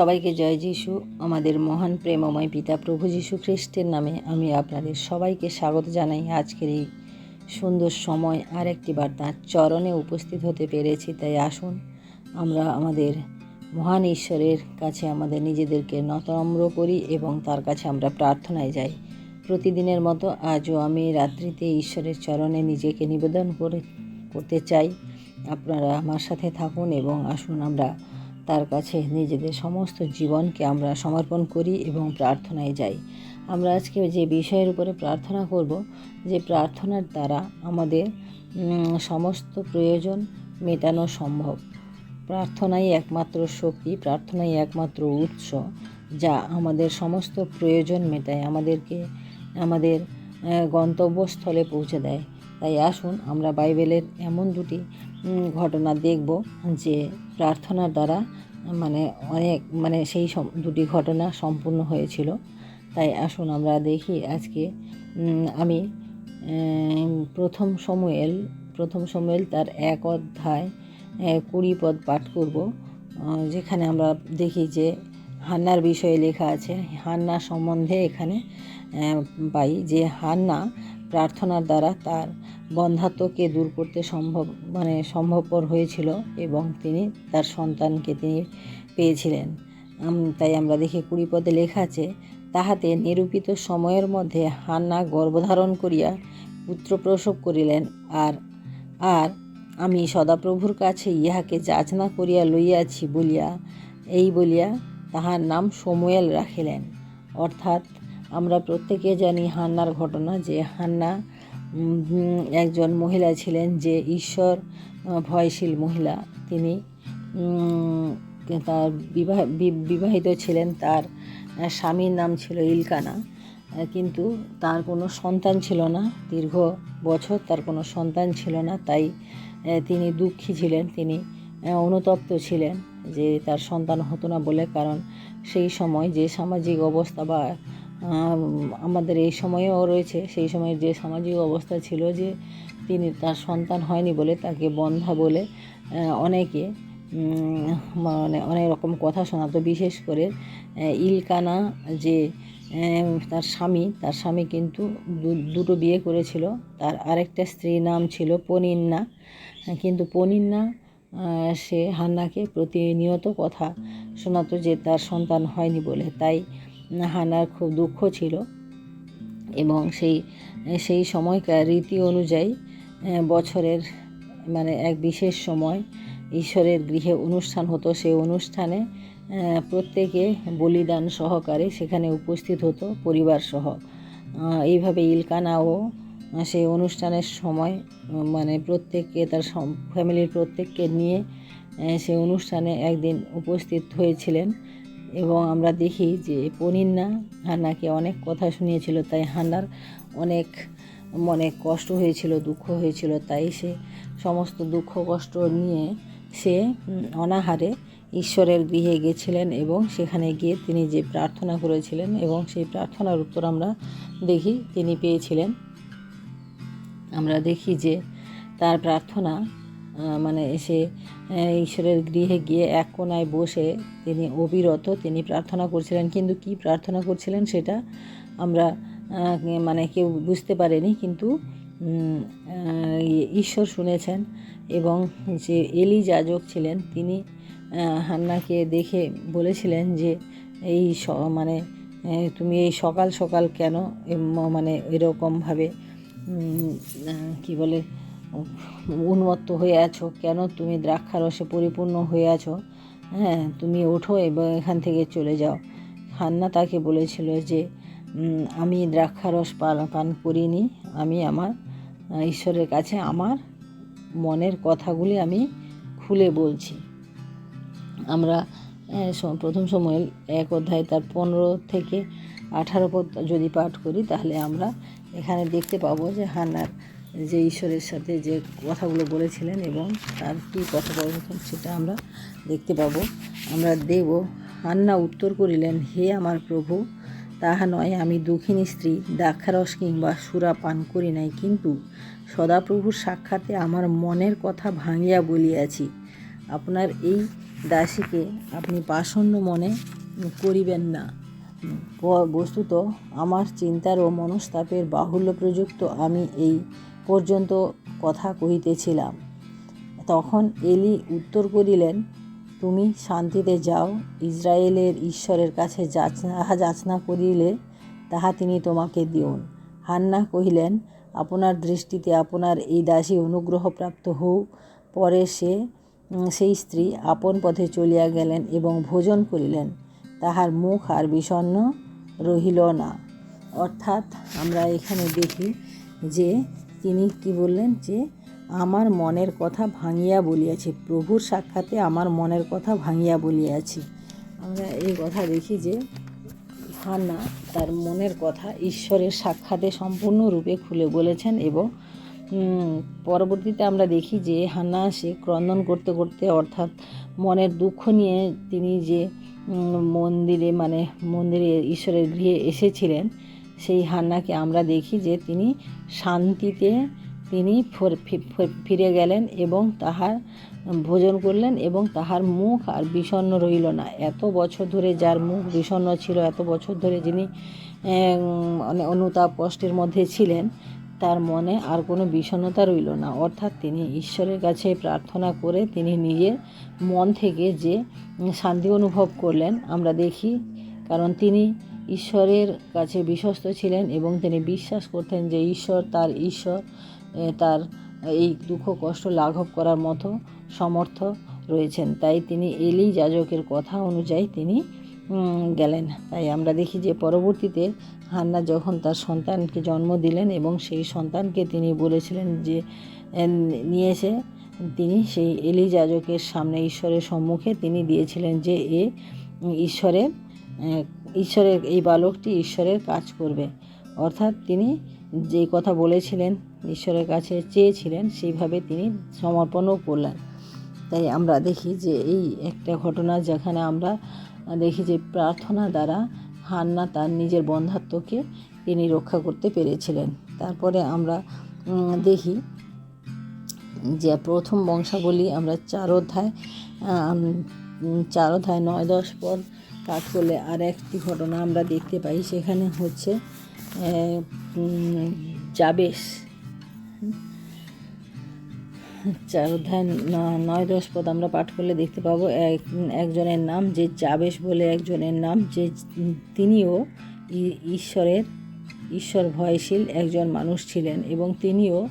সবাইকে জয় যিশু। আমাদের মহান প্রেমময় পিতা প্রভু যিশু খ্রিস্টের নামে আমি আপনাদের সবাইকে স্বাগত জানাই। আজকের এই সুন্দর সময় আর একটি তাঁর চরণে উপস্থিত হতে পেরেছি, তাই আসুন আমরা আমাদের মহান ঈশ্বরের কাছে আমাদের নিজেদেরকে নতম্র করি এবং তার কাছে আমরা প্রার্থনায় যাই। প্রতিদিনের মতো আজও আমি রাত্রিতে ঈশ্বরের চরণে নিজেকে নিবেদন করে, করতে চাই। আপনারা আমার সাথে থাকুন এবং আসুন আমরা তার কাছে নিজেদের সমস্ত জীবনকে আমরা সমর্পণ করি এবং প্রার্থনায় যাই। আমরা আজকে যে বিষয়ের উপরে প্রার্থনা করব, যে প্রার্থনার দ্বারা আমাদের সমস্ত প্রয়োজন মেটানো সম্ভব। প্রার্থনাই একমাত্র শক্তি, প্রার্থনাই একমাত্র উৎস, যা আমাদের সমস্ত প্রয়োজন মেটায়, আমাদেরকে, আমাদের গন্তব্যস্থলে পৌঁছে দেয়। তাই আসুন আমরা বাইবেলের এমন দুটি ঘটনা দেখব যে প্রার্থনার দ্বারা মানে অনেক মানে সেই দুটি ঘটনা সম্পূর্ণ হয়েছিল। তাই আসুন আমরা দেখি আজকে আমি প্রথম সময়েল প্রথম সময়েল তার এক অধ্যায় কুড়ি পদ পাঠ করব যেখানে আমরা দেখি যে হান্নার বিষয়ে লেখা আছে, হান্না সম্বন্ধে এখানে পাই যে হান্না প্রার্থনার দ্বারা তার বন্ধাত্মকে দূর করতে সম্ভব মানে সম্ভবপর হয়েছিল এবং তিনি তার সন্তানকে তিনি পেয়েছিলেন। তাই আমরা দেখি কুড়ি পদে লেখা আছে, তাহাতে নিরূপিত সময়ের মধ্যে হান্না গর্ভধারণ করিয়া পুত্র প্রসব করিলেন আর আর আমি সদাপ্রভুর কাছে ইহাকে যাচনা করিয়া লইয়াছি বলিয়া, এই বলিয়া তাহার নাম সমুয়েল রাখিলেন। অর্থাৎ আমরা প্রত্যেকে জানি হান্নার ঘটনা যে হান্না একজন মহিলা ছিলেন যে ঈশ্বর ভয়শীল মহিলা। তিনি তার বিবাহ বিবাহিত ছিলেন, তার স্বামীর নাম ছিল ইলকানা। কিন্তু তার কোনো সন্তান ছিল না, দীর্ঘ বছর তার কোনো সন্তান ছিল না, তাই তিনি দুঃখী ছিলেন, তিনি অনুতপ্ত ছিলেন যে তার সন্তান হতো না বলে, কারণ সেই সময় যে সামাজিক অবস্থা বা আমাদের এই সময়েও রয়েছে। সেই সময়ের যে সামাজিক অবস্থা ছিল যে তিনি তার সন্তান হয়নি বলে তাকে বন্ধা বলে অনেকে মানে অনেক রকম কথা শোনাতো। বিশেষ করে ইলকানা যে তার স্বামী তার স্বামী কিন্তু দুটো বিয়ে করেছিল। তার আরেকটা স্ত্রীর নাম ছিল পনিন্না। কিন্তু পনিন্না সে হান্নাকে প্রতিনিয়ত কথা শোনাতো যে তার সন্তান হয়নি বলে। তাই হান্নার খুব দুঃখ ছিল এবং সেই সেই সময়কার রীতি অনুযায়ী বছরের মানে এক বিশেষ সময় ঈশ্বরের গৃহে অনুষ্ঠান হতো। সেই অনুষ্ঠানে প্রত্যেকে বলিদান সহকারে সেখানে উপস্থিত হতো পরিবার সহ। এইভাবে ইলকানাও সেই অনুষ্ঠানের সময় মানে প্রত্যেককে তার ফ্যামিলির প্রত্যেককে নিয়ে সেই অনুষ্ঠানে একদিন উপস্থিত হয়েছিলেন। এবং আমরা দেখি যে পনিন্না হান্নাকে অনেক কথা শুনিয়েছিল, তাই হান্নার অনেক মনে কষ্ট হয়েছিল, দুঃখ হয়েছিল, তাই সে সমস্ত দুঃখ, কষ্ট নিয়ে সে অনাহারে ঈশ্বরের গৃহে গেছিলেন এবং সেখানে গিয়ে তিনি যে প্রার্থনা করেছিলেন এবং সেই প্রার্থনার উত্তর আমরা দেখি তিনি পেয়েছিলেন। আমরা দেখি যে তার প্রার্থনা মানে এসে ঈশ্বরের গৃহে গিয়ে এক কোনায় বসে তিনি অবিরত তিনি প্রার্থনা করছিলেন। কিন্তু কি প্রার্থনা করছিলেন সেটা আমরা মানে কেউ বুঝতে পারেনি। কিন্তু ঈশ্বর শুনেছেন এবং যে এলি যাজক ছিলেন তিনি হান্নাকে দেখে বলেছিলেন যে এই মানে তুমি এই সকাল সকাল কেন মানে এরকমভাবে কি বলে উন্মত্ত হয়ে আছো। কেন তুমি দ্রাক্ষারসে পরিপূর্ণ হয়ে আছো? হ্যাঁ তুমি ওঠো এবং এখান থেকে চলে যাও। হান্না তাকে বলেছিল যে আমি দ্রাক্ষারস পান পান করিনি। আমি আমার ঈশ্বরের কাছে আমার মনের কথাগুলি আমি খুলে বলছি। আমরা প্রথম সময় এক অধ্যায় তার পনেরো থেকে আঠারো পদ যদি পাঠ করি, তাহলে আমরা এখানে দেখতে পাবো যে হান্নার যে ঈশ্বরের সাথে যে কথাগুলো বলেছিলেন এবং তার কী কথোপকথন সেটা আমরা দেখতে পাবো। আমরা দেব, হান্না উত্তর করিলেন, হে আমার প্রভু, তাহা নয়, আমি দুঃখিনী স্ত্রী, দ্রাক্ষারস কিংবা সুরা পান করি নাই। কিন্তু সদাপ্রভুর সাক্ষাতে আমার মনের কথা ভাঙিয়া বলিয়াছি। আপনার এই দাসীকে আপনি পাষণ্য মনে করিবেন না। বস্তুত আমার চিন্তার ও মনস্তাপের বাহুল্য প্রযুক্ত আমি এই পর্যন্ত কথা কহিতেছিলাম। তখন এলি উত্তর করিলেন, তুমি শান্তিতে যাও, ইসরায়েলের ঈশ্বরের কাছে যাচনা যাচনা করিলে তাহা তিনি তোমাকে দিউন। হান্না কহিলেন, আপনার দৃষ্টিতে আপনার এই দাসী অনুগ্রহপ্রাপ্ত হোক, পরে সে সেই স্ত্রী আপন পথে চলিয়া গেলেন এবং ভোজন করিলেন। তাহার মুখ আর বিষণ্ণ রহিল না। অর্থাৎ আমরা এখানে দেখি যে তিনি কি বললেন যে, আমার মনের কথা ভাঙিয়া বলিয়াছে, প্রভুর সাক্ষাতে আমার মনের কথা ভাঙিয়া বলিয়াছি। আমরা এই কথা দেখি যে, হান্না তার মনের কথা ঈশ্বরের সাক্ষাতে সম্পূর্ণরূপে খুলে বলেছেন এবং পরবর্তীতে আমরা দেখি যে, হান্না সে ক্রন্দন করতে করতে অর্থাৎ মনের দুঃখ নিয়ে তিনি যে মন্দিরে মানে মন্দিরে ঈশ্বরের গৃহে এসেছিলেন সেই হান্নাকে আমরা দেখি যে তিনি শান্তিতে তিনি ফর- গেলেন এবং তাহার ভোজন করলেন এবং তাহার মুখ আর বিষণ্ণ রইল না। এত বছর ধরে যার মুখ বিষণ্ণ ছিল, এত বছর ধরে যিনি মানে অনুতাপ কষ্টের মধ্যে ছিলেন, তার মনে আর কোনো বিষণ্ণতা রইল না। অর্থাৎ তিনি ঈশ্বরের কাছে প্রার্থনা করে তিনি নিজের মন থেকে যে শান্তি অনুভব করলেন, আমরা দেখি। কারণ তিনি ঈশ্বরের কাছে বিশ্বস্ত ছিলেন এবং তিনি বিশ্বাস করতেন যে ঈশ্বর তার ঈশ্বর তার এই দুঃখ কষ্ট লাঘব করার মতো সমর্থ রয়েছেন। তাই তিনি এলি যাজকের কথা অনুযায়ী তিনি গেলেন। তাই আমরা দেখি যে পরবর্তীতে হান্না যখন তার সন্তানকে জন্ম দিলেন এবং সেই সন্তানকে তিনি বলেছিলেন যে নিয়ে এসে তিনি সেই এলি যাজকের সামনে ঈশ্বরের সম্মুখে তিনি দিয়েছিলেন যে, এ, ঈশ্বরের ঈশ্বরের, এই বালকটি ঈশ্বরের কাজ করবে। অর্থাৎ তিনি যে কথা বলেছিলেন, ঈশ্বরের কাছে চেয়েছিলেন, সেইভাবে তিনি সমর্পণও করলেন। তাই আমরা দেখি যে এই একটা ঘটনা যেখানে আমরা দেখি যে প্রার্থনা দ্বারা হান্না তার নিজের বন্ধাত্মকে তিনি রক্ষা করতে পেরেছিলেন। তারপরে আমরা দেখি যে প্রথম বংশাবলী আমরা চার অধ্যায় চার অধ্যায় নয় দশ পদ পাঠ করলে আর একটি ঘটনা আমরা দেখতে পাই। সেখানে হচ্ছে জাবেশ। চার অধ্যায় নয় দশ পদ আমরা পাঠ করলে দেখতে পাবো, এক, একজনের নাম যে জাবেশ বলে একজনের নাম যে তিনিও ঈশ্বরের, ঈশ্বর ভয়শীল একজন মানুষ ছিলেন এবং তিনিও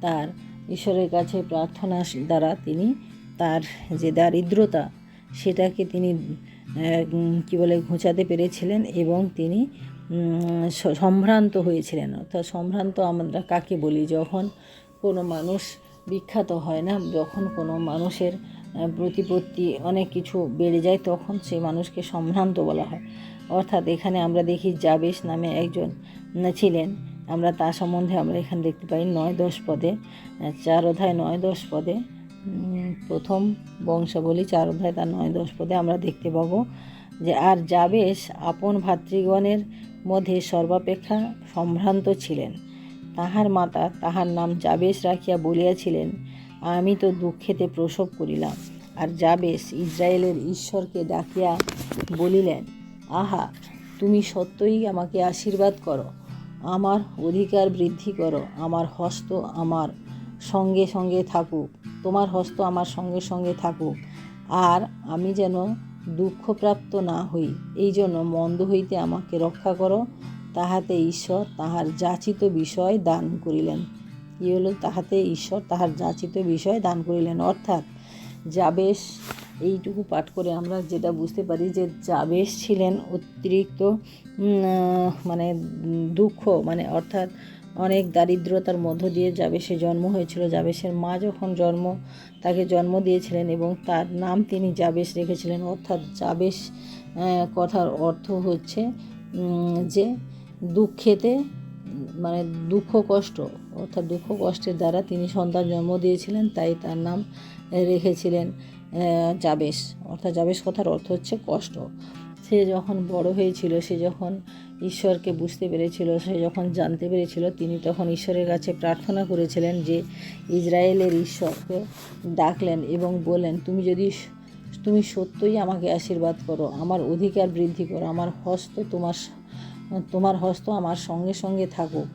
তার ঈশ্বরের কাছে প্রার্থনা দ্বারা তিনি তার যে দারিদ্রতা, সেটাকে তিনি কি বলে, ঘুচাতে পেরেছিলেন এবং তিনি সম্ভ্রান্ত হয়েছিলেন। অর্থাৎ সম্ভ্রান্ত আমরা কাকে বলি? যখন কোনো মানুষ বিখ্যাত হয় না, যখন কোনো মানুষের প্রতিপত্তি অনেক কিছু বেড়ে যায়, তখন সেই মানুষকে সম্ভ্রান্ত বলা হয়। অর্থাৎ এখানে আমরা দেখি জাবেশ নামে একজন ছিলেন। আমরা তা সম্বন্ধে আমরা এখানে দেখতে পাই নয় দশ পদে চার অধ্যায় নয় দশ পদে প্রথম বংশাবলী চার অধ্যায়, তার নয় দশ পদে আমরা দেখতে পাবো যে, আর জাবেশ আপন ভাতৃগণের মধ্যে সর্বাপেক্ষা সম্ভ্রান্ত ছিলেন। তাহার মাতা তাহার নাম জাবেশ রাখিয়া বলিয়াছিলেন, আমি তো দুঃখেতে প্রসব করিলাম। আর জাবেশ ইসরায়েলের ঈশ্বরকে ডাকিয়া বলিলেন, আহা, তুমি সত্যই আমাকে আশীর্বাদ করো। আমার অধিকার বৃদ্ধি করো। আমার হস্ত আমার সঙ্গে সঙ্গে থাকুক। তোমার হস্ত আমার সঙ্গে সঙ্গে থাকুক। আর আমি যেন দুঃখপ্রাপ্ত না হই, এই জন্য মন্দ হইতে আমাকে রক্ষা করো। তাহাতে ঈশ্বর তাহার যাচিত বিষয় দান করিলেন। কি হলো? তাহাতে ঈশ্বর তাহার যাচিত বিষয় দান করিলেন। অর্থাৎ জাবেশ এইটুকু পাঠ করে আমরা যেটা বুঝতে পারি যে জাবেশ ছিলেন অতিরিক্ত মানে দুঃখ মানে অর্থাৎ অনেক দারিদ্রতার মধ্য দিয়ে জাবেশের জন্ম হয়েছিল। জাবেশের মা যখন জন্ম, তাকে জন্ম দিয়েছিলেন এবং তার নাম তিনি জাবেশ রেখেছিলেন। অর্থাৎ জাবেশ কথার অর্থ হচ্ছে যে দুঃখেতে মানে দুঃখ কষ্ট, অর্থাৎ দুঃখ কষ্টের দ্বারা তিনি সন্তান জন্ম দিয়েছিলেন, তাই তার নাম রেখেছিলেন জাবেশ। অর্থাৎ জাবেশ কথার অর্থ হচ্ছে কষ্ট। সে যখন বড় হয়েছিল, সে যখন ঈশ্বরকে বুঝতে পেরেছিল, সে যখন জানতে পেরেছিল, তিনি তখন ঈশ্বরের কাছে প্রার্থনা করেছিলেন যে ইসরায়েলের ঈশ্বরকে ডাকলেন এবং বললেন, তুমি যদি তুমি সত্যই আমাকে আশীর্বাদ করো, আমার অধিকার বৃদ্ধি করো, আমার হস্ত তোমার তোমার হস্ত আমার সঙ্গে সঙ্গে থাকুক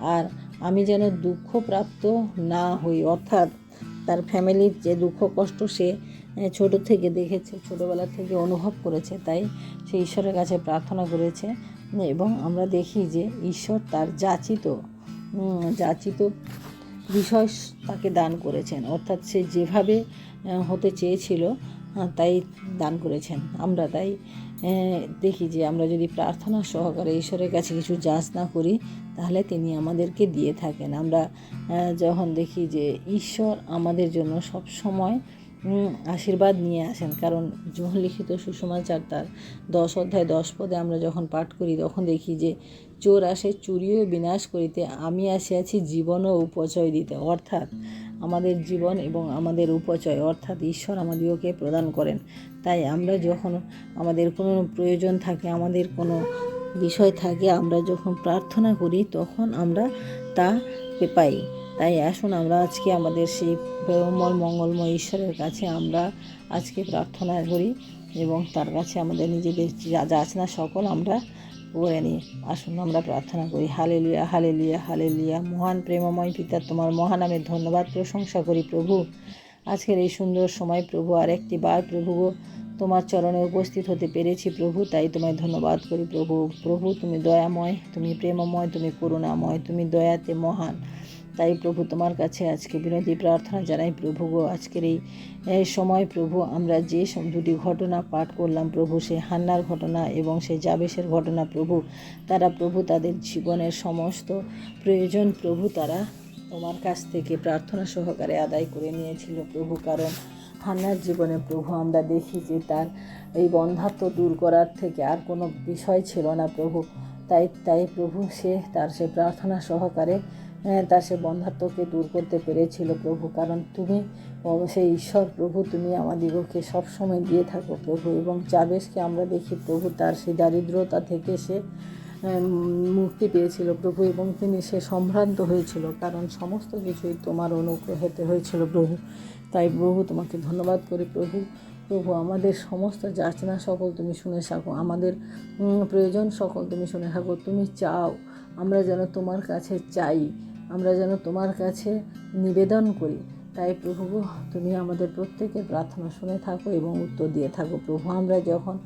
আর আমি যেন দুঃখপ্রাপ্ত না হই। অর্থাৎ তার ফ্যামিলির যে দুঃখ কষ্ট, সে ছোট থেকে দেখেছে, ছোটোবেলা থেকে অনুভব করেছে, তাই সে ঈশ্বরের কাছে প্রার্থনা করেছে। এবং আমরা দেখি যে ঈশ্বর তার যাচিত যাচিত বিষয় তাকে দান করেছেন। অর্থাৎ সে যেভাবে হতে চেয়েছিল তাই দান করেছেন। আমরা তাই দেখি যে আমরা যদি প্রার্থনা সহকারে ঈশ্বরের কাছে কিছু যাচ না করি, তাহলে তিনি আমাদেরকে দিয়ে থাকেন। আমরা যখন দেখি যে ঈশ্বর আমাদের জন্য সব সময় আশীর্বাদ নিয়ে আসেন। কারণ লিখিত সুসমাচার তার দশ অধ্যায় দশ পদে আমরা যখন পাঠ করি, তখন দেখি যে চোর আসে, চুরিও বিনাশ করিতে আমি আসিয়াছি জীবন ও উপচয় দিতে। অর্থাৎ আমাদের জীবন এবং আমাদের উপচয়, অর্থাৎ ঈশ্বর আমাদেরকে প্রদান করেন। তাই আমরা যখন আমাদের কোনো প্রয়োজন থাকে, আমাদের কোনো বিষয় থাকে, আমরা যখন প্রার্থনা করি, তখন আমরা তা পাই। তাই আসুন আমরা আজকে আমাদের সেই প্রেমময়, মঙ্গলময় ঈশ্বরের কাছে আমরা আজকে প্রার্থনা করি এবং তার কাছে আমাদের নিজেদের যা আছে যাচনা সকল আমরা করে নিই। আসুন আমরা প্রার্থনা করি। হালে লিয়া হালে লিয়া হালে লিয়া মহান প্রেমময় পিতা, তোমার মহানামের ধন্যবাদ, প্রশংসা করি প্রভু। আজকের এই সুন্দর সময় প্রভু, আর একটি বার প্রভু তোমার চরণে উপস্থিত হতে পেরেছি প্রভু, তাই তোমায় ধন্যবাদ করি প্রভু। প্রভু, তুমি দয়াময়, তুমি প্রেমময়, তুমি করুণাময়, তুমি দয়াতে মহান। তাই প্রভু তোমার কাছে আজকে বিনতি, প্রার্থনা জানাই প্রভু গো, আজকের এই সময় প্রভু আমরা যে দুটি ঘটনা পাঠ করলাম প্রভু সেই হান্নার ঘটনা এবং সেই জাবেশের ঘটনা প্রভু, তারা প্রভু তাদের জীবনের সমস্ত প্রয়োজন প্রভু তারা তোমার কাছ থেকে প্রার্থনা সহকারে আদায় করে নিয়েছিল প্রভু, কারণ হান্নার জীবনে প্রভু আমরা দেখি যে তার এই বন্ধাত্ম দূর করার থেকে আর কোনো বিষয় ছিল না প্রভু, তাই তাই প্রভু সে তার সে প্রার্থনা সহকারে আহ, তার সে বন্ধাত্মকে দূর করতে পেরেছিল প্রভু। কারণ তুমি সেই ঈশ্বর প্রভু তুমি আমাদিগকে সবসময় দিয়ে থাকো প্রভু। এবং চাবেশকে আমরা দেখি প্রভু তার সেই দারিদ্রতা থেকে সে মুক্তি পেয়েছিল প্রভু এবং তিনি সে সম্ভ্রান্ত হয়েছিল। কারণ সমস্ত কিছুই তোমার অনুগ্রহেতে হয়েছিল প্রভু। তাই প্রভু তোমাকে ধন্যবাদ করি প্রভু। প্রভু আমাদের সমস্ত যাচনা সকল তুমি শুনে থাকো। আমাদের প্রয়োজন সকল তুমি শুনে থাকো। তুমি চাও আমরা যেন তোমার কাছে চাই। আমরা যেন তোমার কাছে নিবেদন করি। তাই প্রভু, তুমি আমাদের প্রত্যেকের প্রার্থনা শুনে থাকো এবং উত্তর দিয়ে থাকো। প্রভু, আমরা যখন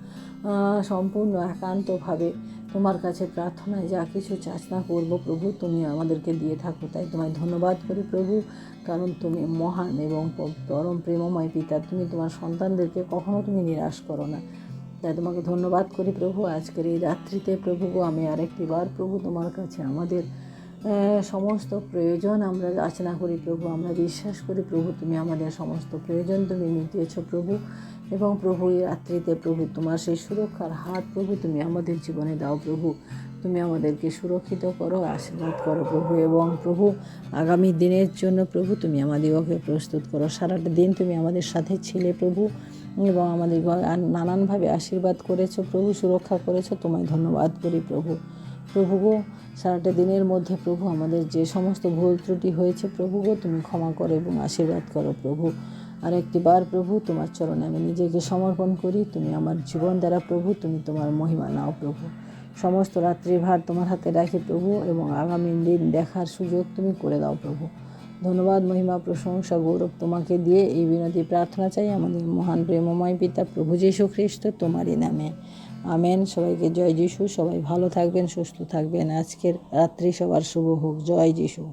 সম্পূর্ণ একান্তভাবে তোমার কাছে প্রার্থনায় যা কিছু চাচনা করব, প্রভু, তুমি আমাদেরকে দিয়ে থাকো। তাই তোমায় ধন্যবাদ করি প্রভু, কারণ তুমি মহান এবং পরম প্রেমময় পিতা। তুমি তোমার সন্তানদেরকে কখনো তুমি নিরাশ করো না। তাই তোমাকে ধন্যবাদ করি প্রভু। আজকের এই রাত্রিতে প্রভু আমি আরেকটি বার প্রভু তোমার কাছে আমাদের সমস্ত প্রয়োজন আমরা যাচনা করি, প্রভু, আমরা বিশ্বাস করি, প্রভু, তুমি আমাদের সমস্ত প্রয়োজন তুমি মিটিয়েছ প্রভু। এবং প্রভু, এই রাত্রিতে প্রভু, তোমার সেই সুরক্ষার হাত, প্রভু, তুমি আমাদের জীবনে দাও, প্রভু। তুমি আমাদেরকে সুরক্ষিত করো, আশীর্বাদ করো, প্রভু। এবং প্রভু, আগামী দিনের জন্য প্রভু, তুমি আমাদেরকে প্রস্তুত করো। সারাটা দিন তুমি আমাদের সাথে ছিলে, প্রভু। এবং আমাদের নানানভাবে আশীর্বাদ করেছ, প্রভু, সুরক্ষা করেছ, তোমায় ধন্যবাদ করি, প্রভু। প্রভু গো, সারাটা দিনের মধ্যে প্রভু, আমাদের যে সমস্ত ভুল ত্রুটি হয়েছে, প্রভু গো, তুমি ক্ষমা করো এবং আশীর্বাদ করো প্রভু। আর একটি বার প্রভু, তোমার চরণে আমি নিজেকে সমর্পণ করি, তুমি আমার জীবন দ্বারা প্রভু, তুমি তোমার মহিমা নাও প্রভু। সমস্ত রাত্রির ভার তোমার হাতে রাখি প্রভু এবং আগামী দিন দেখার সুযোগ তুমি করে দাও প্রভু। ধন্যবাদ, মহিমা, প্রশংসা, গৌরব তোমাকে দিয়ে এই বিনতি প্রার্থনা চাই আমাদের মহান, প্রেমময় পিতা প্রভু যীশু খ্রিস্ট, তোমারই নামে। আমেন। সবাইকে জয় যিশু। সবাই ভালো থাকবেন, সুস্থ থাকবেন। আজকের রাত্রি সবার শুভ হোক। জয় যিশু।